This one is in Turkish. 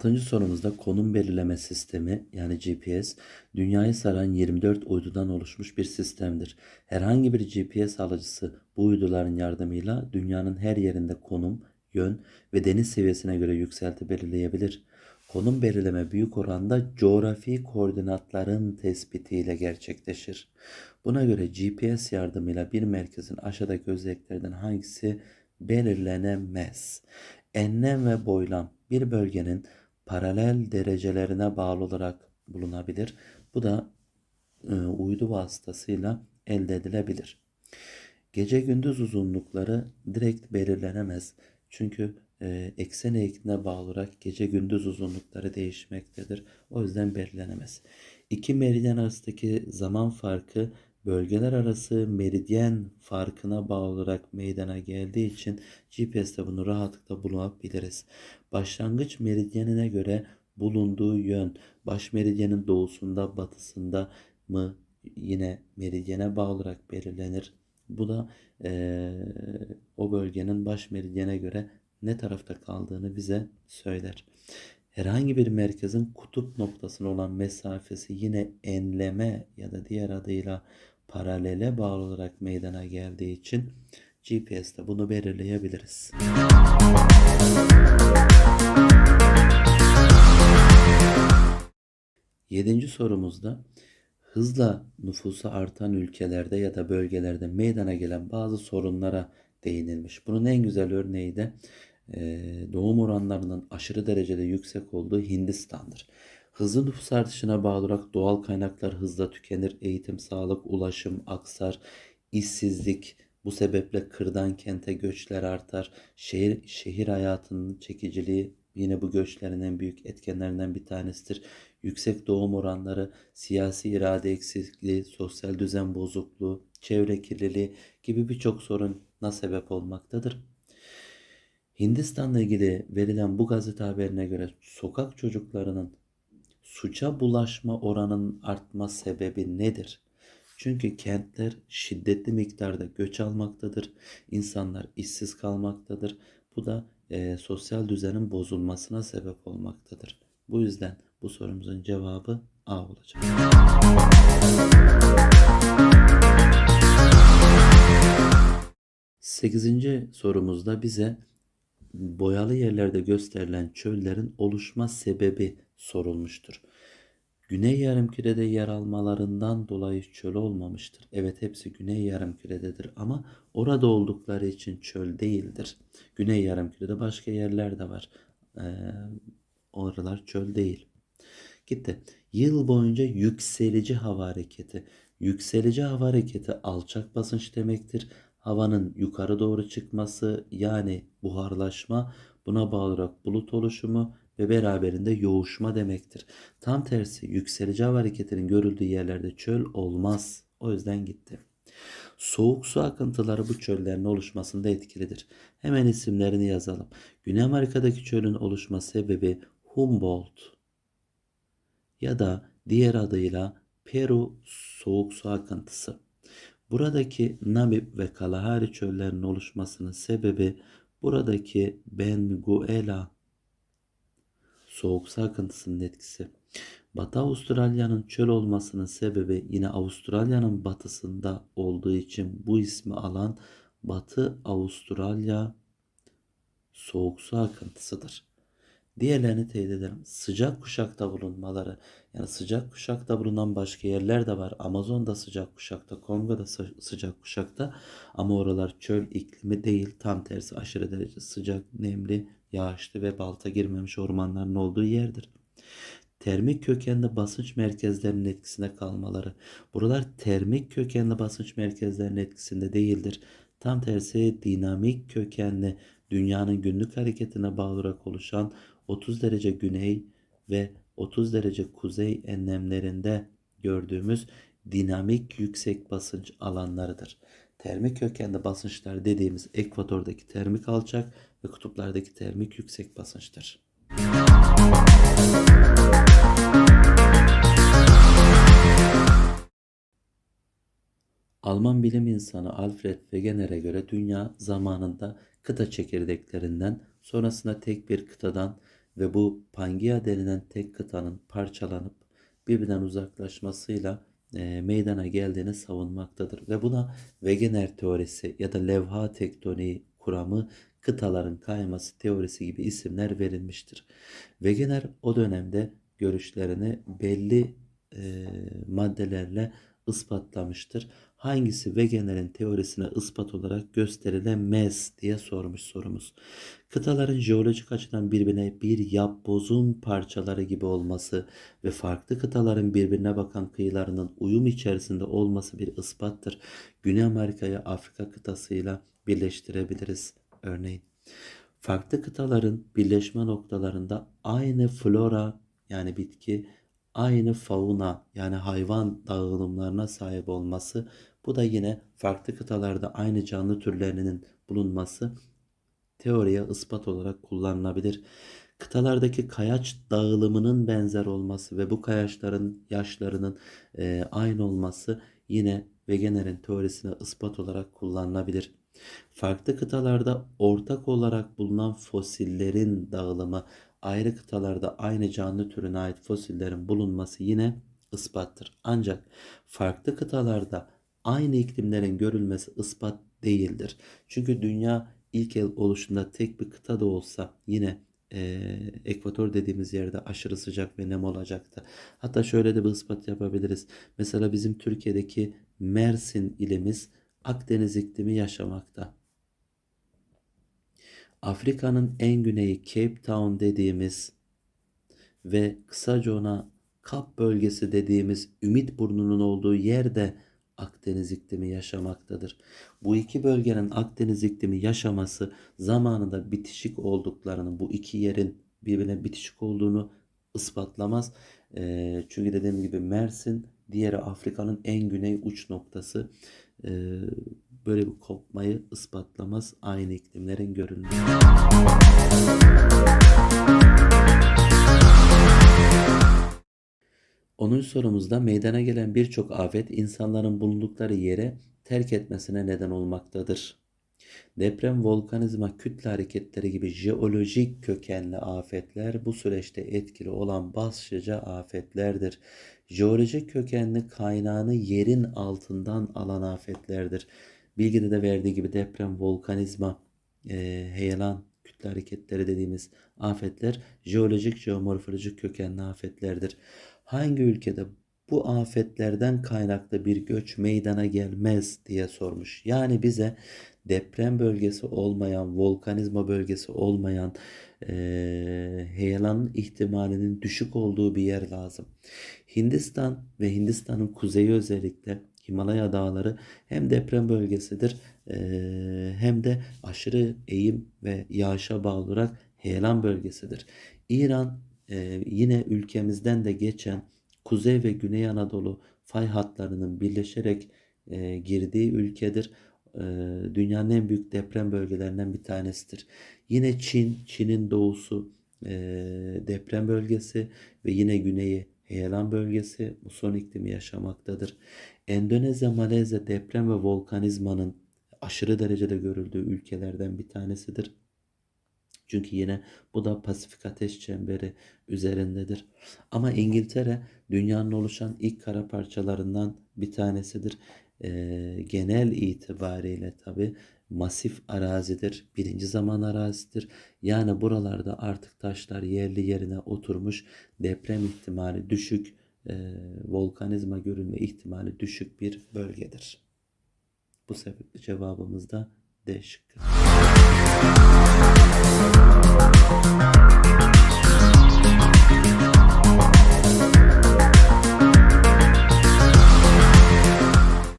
Altıncı sorumuzda konum belirleme sistemi yani GPS dünyayı saran 24 uydudan oluşmuş bir sistemdir. Herhangi bir GPS alıcısı bu uyduların yardımıyla dünyanın her yerinde konum, yön ve deniz seviyesine göre yükselti belirleyebilir. Konum belirleme büyük oranda coğrafi koordinatların tespitiyle gerçekleşir. Buna göre GPS yardımıyla bir merkezin aşağıdaki özelliklerden hangisi belirlenemez? Enlem ve boylam bir bölgenin paralel derecelerine bağlı olarak bulunabilir. Bu da e, uydu vasıtasıyla elde edilebilir. Gece gündüz uzunlukları direkt belirlenemez. Çünkü e, eksen eğikine bağlı olarak gece gündüz uzunlukları değişmektedir. O yüzden belirlenemez. İki meridyen arasındaki zaman farkı bölgeler arası meridyen farkına bağlı olarak meydana geldiği için GPS'te bunu rahatlıkla bulabiliriz. Başlangıç meridyenine göre bulunduğu yön baş meridyenin doğusunda batısında mı yine meridyene bağlı olarak belirlenir. Bu da eee, o bölgenin baş meridyene göre ne tarafta kaldığını bize söyler. Herhangi bir merkezin kutup noktasına olan mesafesi yine enleme ya da diğer adıyla paralele bağlı olarak meydana geldiği için GPS'te bunu belirleyebiliriz. Yedinci sorumuzda hızla nüfusu artan ülkelerde ya da bölgelerde meydana gelen bazı sorunlara değinilmiş. Bunun en güzel örneği de doğum oranlarının aşırı derecede yüksek olduğu Hindistan'dır. Hızlı nüfus artışına bağlı olarak doğal kaynaklar hızla tükenir, eğitim, sağlık, ulaşım aksar, işsizlik, bu sebeple kırdan kente göçler artar. Şehir, şehir hayatının çekiciliği yine bu göçlerin en büyük etkenlerinden bir tanesidir. Yüksek doğum oranları, siyasi irade eksikliği, sosyal düzen bozukluğu, çevre kirliliği gibi birçok soruna sebep olmaktadır. Hindistan'la ilgili verilen bu gazete haberine göre sokak çocuklarının suça bulaşma oranının artma sebebi nedir? Çünkü kentler şiddetli miktarda göç almaktadır. İnsanlar işsiz kalmaktadır. Bu da e, sosyal düzenin bozulmasına sebep olmaktadır. Bu yüzden bu sorumuzun cevabı A olacak. Sekizinci sorumuzda bize boyalı yerlerde gösterilen çöllerin oluşma sebebi sorulmuştur. Güney yarımkürede yer almalarından dolayı çöl olmamıştır. Evet hepsi güney yarımkürededir ama orada oldukları için çöl değildir. Güney yarımkürede başka yerler de var. Ee, oralar çöl değil. Gitti. Yıl boyunca yükselici hava hareketi. Yükselici hava hareketi alçak basınç demektir. Havanın yukarı doğru çıkması yani buharlaşma buna bağlı olarak bulut oluşumu ve beraberinde yoğuşma demektir. Tam tersi yükselici hava hareketinin görüldüğü yerlerde çöl olmaz. O yüzden gitti. Soğuk su akıntıları bu çöllerin oluşmasında etkilidir. Hemen isimlerini yazalım. Güney Amerika'daki çölün oluşma sebebi Humboldt ya da diğer adıyla Peru soğuk su akıntısı. Buradaki Namib ve Kalahari çöllerinin oluşmasının sebebi buradaki Benguela soğuk su akıntısının etkisi. Batı Avustralya'nın çöl olmasının sebebi yine Avustralya'nın batısında olduğu için bu ismi alan Batı Avustralya soğuk su akıntısıdır. Diğerlerini teyit edelim. Sıcak kuşakta bulunmaları. Yani sıcak kuşakta bulunan başka yerler de var. Amazon'da sıcak kuşakta, Kongo'da sıcak kuşakta. Ama oralar çöl iklimi değil. Tam tersi aşırı derece sıcak, nemli, yağışlı ve balta girmemiş ormanların olduğu yerdir. Termik kökenli basınç merkezlerinin etkisinde kalmaları. Buralar termik kökenli basınç merkezlerinin etkisinde değildir. Tam tersi dinamik kökenli dünyanın günlük hareketine bağlı olarak oluşan 30 derece güney ve 30 derece kuzey enlemlerinde gördüğümüz dinamik yüksek basınç alanlarıdır. Termik kökenli basınçlar dediğimiz ekvatordaki termik alçak ve kutuplardaki termik yüksek basınçtır. Alman bilim insanı Alfred Wegener'e göre dünya zamanında kıta çekirdeklerinden sonrasında tek bir kıtadan ve bu Pangea denilen tek kıtanın parçalanıp birbirinden uzaklaşmasıyla e, meydana geldiğini savunmaktadır. Ve buna Wegener teorisi ya da levha tektoniği kuramı kıtaların kayması teorisi gibi isimler verilmiştir. Wegener o dönemde görüşlerini belli e, maddelerle ispatlamıştır. Hangisi Wegener'in teorisine ispat olarak gösterilemez diye sormuş sorumuz. Kıtaların jeolojik açıdan birbirine bir yapbozun parçaları gibi olması ve farklı kıtaların birbirine bakan kıyılarının uyum içerisinde olması bir ispattır. Güney Amerika'yı Afrika kıtasıyla birleştirebiliriz örneğin. Farklı kıtaların birleşme noktalarında aynı flora yani bitki, aynı fauna yani hayvan dağılımlarına sahip olması bu da yine farklı kıtalarda aynı canlı türlerinin bulunması teoriye ispat olarak kullanılabilir. Kıtalardaki kayaç dağılımının benzer olması ve bu kayaçların yaşlarının e, aynı olması yine Wegener'in teorisine ispat olarak kullanılabilir. Farklı kıtalarda ortak olarak bulunan fosillerin dağılımı, ayrı kıtalarda aynı canlı türüne ait fosillerin bulunması yine ispattır. Ancak farklı kıtalarda aynı iklimlerin görülmesi ispat değildir. Çünkü dünya ilk el oluşunda tek bir kıta da olsa yine e, ekvator dediğimiz yerde aşırı sıcak ve nem olacaktı. Hatta şöyle de bir ispat yapabiliriz. Mesela bizim Türkiye'deki Mersin ilimiz Akdeniz iklimi yaşamakta. Afrika'nın en güneyi Cape Town dediğimiz ve kısaca ona Kap bölgesi dediğimiz Ümit Burnu'nun olduğu yerde Akdeniz iklimi yaşamaktadır. Bu iki bölgenin Akdeniz iklimi yaşaması zamanında bitişik olduklarını, bu iki yerin birbirine bitişik olduğunu ispatlamaz. E, çünkü dediğim gibi Mersin diğeri Afrika'nın en güney uç noktası. E, böyle bir kopmayı ispatlamaz aynı iklimlerin görünmesi. 10. sorumuzda meydana gelen birçok afet insanların bulundukları yere terk etmesine neden olmaktadır. Deprem, volkanizma, kütle hareketleri gibi jeolojik kökenli afetler bu süreçte etkili olan başlıca afetlerdir. Jeolojik kökenli kaynağını yerin altından alan afetlerdir. Bilgide de verdiği gibi deprem, volkanizma, e, heyelan, kütle hareketleri dediğimiz afetler jeolojik, jeomorfolojik kökenli afetlerdir. Hangi ülkede bu afetlerden kaynaklı bir göç meydana gelmez diye sormuş. Yani bize deprem bölgesi olmayan, volkanizma bölgesi olmayan, e, heyelanın ihtimalinin düşük olduğu bir yer lazım. Hindistan ve Hindistan'ın kuzeyi özellikle Himalaya dağları hem deprem bölgesidir e, hem de aşırı eğim ve yağışa bağlı olarak heyelan bölgesidir. İran e, yine ülkemizden de geçen Kuzey ve Güney Anadolu fay hatlarının birleşerek e, girdiği ülkedir. E, dünyanın en büyük deprem bölgelerinden bir tanesidir. Yine Çin, Çin'in doğusu e, deprem bölgesi ve yine güneyi heyelan bölgesi muson iklimi yaşamaktadır. Endonezya, Malezya deprem ve volkanizmanın aşırı derecede görüldüğü ülkelerden bir tanesidir. Çünkü yine bu da Pasifik Ateş Çemberi üzerindedir. Ama İngiltere dünyanın oluşan ilk kara parçalarından bir tanesidir. Ee, genel itibariyle tabi masif arazidir. Birinci zaman arazidir. Yani buralarda artık taşlar yerli yerine oturmuş. Deprem ihtimali düşük. E, volkanizma görülme ihtimali düşük bir bölgedir. Bu sebeple cevabımız da D şıkkı. Thank you.